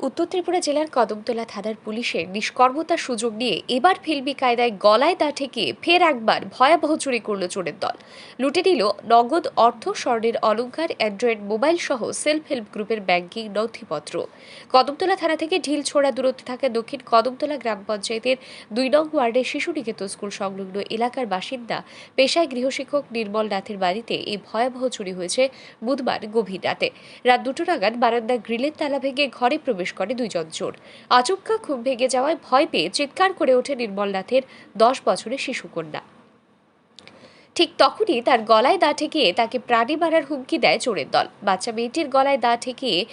উত্তর ত্রিপুরা জেলার কদমতলা থানার পুলিশের নিষ্কর্মতার সুযোগ নিয়ে এবার ফিল্মি কায়দায় গলায় দা ঠেকিয়ে ফের একবার ভয়াবহ চুরি করল চোরের দল। লুটে নিল নগদ অর্থ, স্বর্ণের অলঙ্কার অ্যান্ড্রয়েড মোবাইল সহ সেলফ হেল্প গ্রুপের ব্যাংকিং নথিপত্র। কদমতলা থানা থেকে ঢিল ছোড়া দূরত্বে থাকা দক্ষিণ কদমতলা গ্রাম পঞ্চায়েতের দুই নং ওয়ার্ডের শিশু নিকেতন স্কুল সংলগ্ন এলাকার বাসিন্দা, পেশায় গৃহশিক্ষক নির্মল নাথের বাড়িতে এই ভয়াবহ চুরি হয়েছে বুধবার গভীর রাতে। রাত দুটো নাগাদ বারান্দার গ্রিলের তালা ভেঙে ঘরে প্রবেশ করে দুইজন চোর। আচমকা খুব ভেঙে যাওয়ায় ভয় পেয়ে চিৎকার করে ওঠে নির্মলনাথের দশ বছরের শিশুকন্যা ঠিক তখনই তার গলায় দা ঠেকিয়ে তাকে প্রাণী মারার হুমকি দেয় চোরের দল। বাচ্চা মেয়েটির গলায় দা ঠেকিয়ে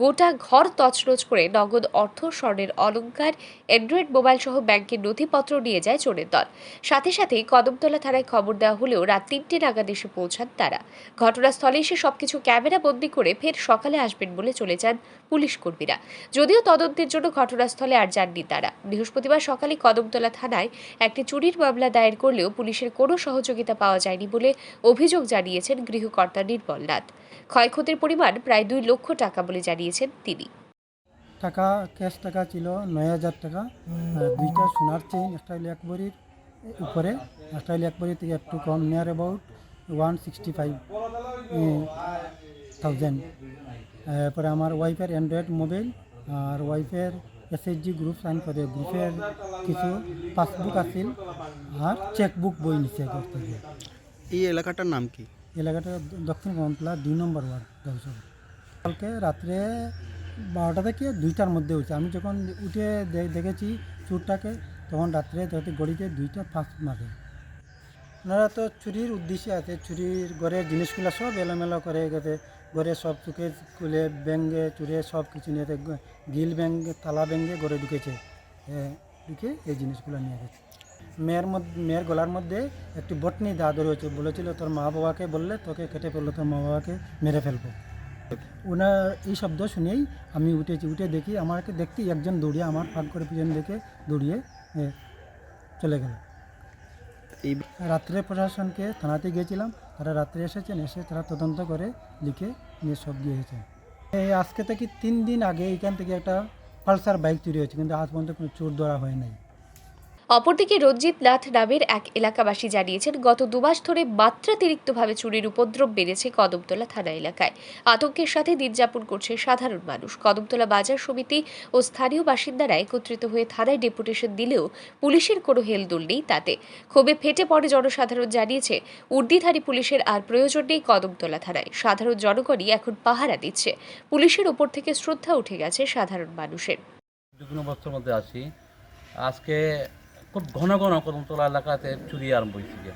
গোটা ঘর তছনছ করে নগদ অর্থ, স্বর্ণের অলংকার অ্যান্ড্রয়েড মোবাইল সহ ব্যাংকের নথিপত্র নিয়ে যায় চোরের দল। সাথে সাথেই কদমতলা থানায় খবর দেওয়া হলেও রাত তিনটে নাগাদ এসে পৌঁছান তারা। ঘটনাস্থলে এসে সবকিছু ক্যামেরা বন্দি করে ফের সকালে আসবেন বলে চলে যান পুলিশ কর্মীরা। যদিও তদন্তের জন্য ঘটনাস্থলে আর যাননি তারা। বৃহস্পতিবার সকালে কদমতলা থানায় একটি চুরির মামলা দায়ের করলেও পুলিশের কোনো সহযোগিতা পাওয়া যায়নি বলে অভিযোগ জানিয়েছেন গৃহকর্তা নির্মল নাথ। ক্ষয়ক্ষতির পরিমাণ প্রায় দুই লক্ষ টাকা বলে জানিয়েছেন। তিনি। টাকা ক্যাশ টাকা ছিল নয় হাজার টাকা। দুইটা সোনার চেইন একটা হলো এক ভরির উপরে একটা হলো এক ভরি থেকে একটু কম near about one sixty five thousand এরপরে আমার ওয়াইফের অ্যান্ড্রয়েড মোবাইল আর ওয়াইফের এসএসজি গ্রুপ সাইন করে গ্রুপের কিছু পাসবুক আছিল আর চেকবুক বই নিচ্ছে করতে এই এলাকাটার নাম কি? এলাকাটা দক্ষিণ কমতলা দুই নম্বর ওয়ার্ড দশক কালকে রাত্রে বারোটা থেকে দুইটার মধ্যে হয়েছে। আমি যখন উঠে দেখেছি চুরটাকে, তখন রাত্রে দেখতে গড়িতে দুইটা ফার্স্ট মারে। ওনারা তো চুরির উদ্দেশ্যে আছে, চুরির ঘরের জিনিসগুলো সব এলোমেলো করে গেছে। ঘরে সব চুকে খুলে ব্যাঙ্গে চুরে সব কিছু নিয়ে গিল ব্যাঙ্গে তালা ব্যাঙ্গে ঘরে ঢুকেছে। ঢুকে এই জিনিসগুলো নিয়ে গেছে। মেয়ের মধ্যে মেয়ের গলার মধ্যে একটি বটনি দা ধরেছে বলেছিল, তোর মা বাবাকে বললে তোকে কেটে ফেলল তোর মা বাবাকে মেরে ফেলব। ওনার এই শব্দ শুনেই আমি উঠেছি। উঠে দেখি আমাকে দেখতে একজন দৌড়িয়ে আমার ফাঁক করে পিছন দেখে দৌড়িয়ে চলে গেল। এই রাত্রে প্রশাসনকে থানাতে গিয়েছিলাম। তারা রাত্রে এসেছেন এসে তারা তদন্ত করে লিখে নিয়ে সব দিয়েছে এই আজকে থেকে তিন দিন আগে এখান থেকে একটা পালসার বাইক চুরি হয়েছে কিন্তু আজ পর্যন্ত কোনো চোর ধরা হয় নাই। অপরদিকে রঞ্জিত নাথ নামের এক এলাকাবাসী জানিয়েছেন, গত দুমাস ধরে মাত্রাতিরিক্তভাবে চুরির উপদ্রব বেড়েছে কদমতলা থানা এলাকায়। আতঙ্কের সাথে দিন যাপন করছে সাধারণ মানুষ। কদমতলা বাজার সমিতি ও স্থানীয় বাসিন্দারা একত্রিত হয়ে থানায় ডেপুটেশন দিলেও পুলিশের কোনো হেলদোল নেই তাতে। ক্ষোভে ফেটে পড়ে জনসাধারণ জানিয়েছে, উর্দিধারী পুলিশের আর প্রয়োজন নেই কদমতলা থানায়। সাধারণ জনগণই এখন পাহারা দিচ্ছে। পুলিশের ওপর থেকে শ্রদ্ধা উঠে গেছে সাধারণ মানুষের। আজকে খুব ঘন ঘন কদমতলা এলাকাতে চুরি আরম্ভ হয়েছে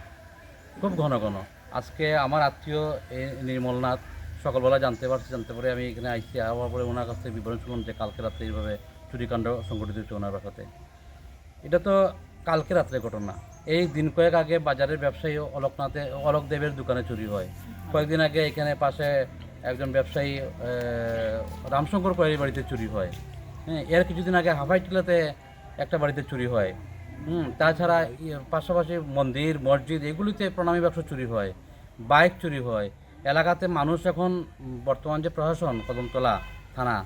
খুব ঘন ঘন। আজকে আমার আত্মীয় এই নির্মলনাথ সকালবেলা জানতে পারছি, জানতে পারে আমি এখানে আইসি হওয়ার পরে ওনার কাছ থেকে বিবরণ শুনলাম যে কালকে রাত্রে এইভাবে চুরিকাণ্ড সংঘটিত হচ্ছে ওনার বাসাতে এটা তো কালকে রাত্রে ঘটনা। এই দিন কয়েক আগে বাজারের ব্যবসায়ী অলোকনাথে অলোক দেবের দোকানে চুরি হয়। কয়েকদিন আগে এখানে পাশে একজন ব্যবসায়ী রামশঙ্কর কয়ের বাড়িতে চুরি হয়। হ্যাঁ এর কিছুদিন আগে হাফাই টিলাতে একটা বাড়িতে চুরি হয়। হুম তাছাড়া ইয়ে, পাশাপাশি মন্দির মসজিদ এগুলিতে প্রণামী ব্যবসা চুরি হয় বাইক চুরি হয়। এলাকাতে মানুষ এখন বর্তমান যে প্রশাসন কদমতলা থানা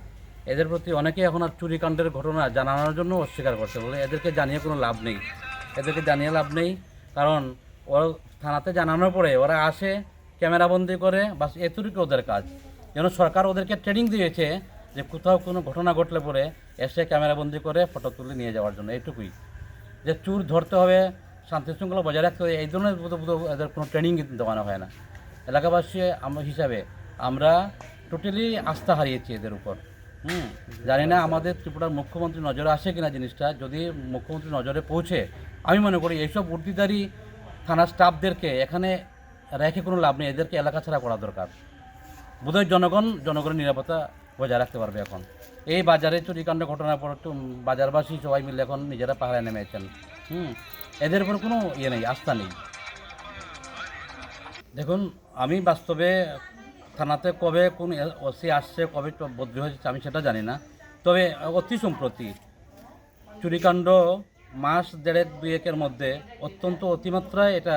এদের প্রতি অনেকে এখন আর চুরিকাণ্ডের ঘটনা জানানোর জন্য অস্বীকার করছে বলে এদেরকে জানিয়ে কোনো লাভ নেই। এদেরকে জানিয়ে লাভ নেই কারণ ওরা থানাতে জানানোর পরে ওরা আসে ক্যামেরাবন্দি করে বাস এতটুকু ওদের কাজ। যেন সরকার ওদেরকে ট্রেনিং দিয়েছে যে কোথাও কোনো ঘটনা ঘটলে পরে এসে ক্যামেরাবন্দি করে ফটো তুলে নিয়ে যাওয়ার জন্য এইটুকুই যে চুর ধরতে হবে, শান্তি শৃঙ্খলা বজায় রাখতে হবে, এই ধরনের এদের কোনো ট্রেনিং দেওয়ানো হয় না। এলাকাবাসী আমরা হিসাবে আমরা টোটালি আস্থা হারিয়েছি এদের উপর। হুম? জানি না আমাদের ত্রিপুরার মুখ্যমন্ত্রী নজরে আসে কিনা জিনিসটা, যদি মুখ্যমন্ত্রী নজরে পৌঁছে, আমি মনে করি এইসব উর্দিদারি থানার স্টাফদেরকে এখানে রেখে কোনো লাভ নেই, এদেরকে এলাকা ছাড়া করা দরকার। বোধহয় জনগণ, জনগণের নিরাপত্তা বজায় রাখতে পারবে এখন। এই বাজারে চুরিকাণ্ড ঘটনার পর বাজারবাসী সবাই মিলে এখন নিজেরা পাহাড়ে নেমেছেন। হুম, এদের উপর কোনো ইয়ে নেই, আস্থা নেই। দেখুন, আমি বাস্তবে থানাতে কবে কোন ওসি আসছে, কবে বদলি হয়েছে, আমি সেটা জানি না। তবে অতি সম্প্রতি চুরিকাণ্ড মাস দেড়েক দুয়েকের মধ্যে অত্যন্ত অতিমাত্রায় এটা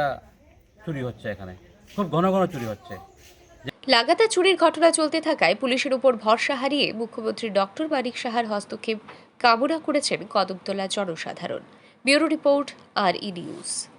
চুরি হচ্ছে এখানে। খুব ঘন ঘন চুরি হচ্ছে। লাগাতার চুরির ঘটনা চলতে থাকায় পুলিশের উপর ভরসা হারিয়ে মুখ্যমন্ত্রী ডক্টর মানিক সাহার হস্তক্ষেপ কামনা করেছেন কদমতলা জনসাধারণ। ব্যুরো রিপোর্ট, আর ই নিউজ।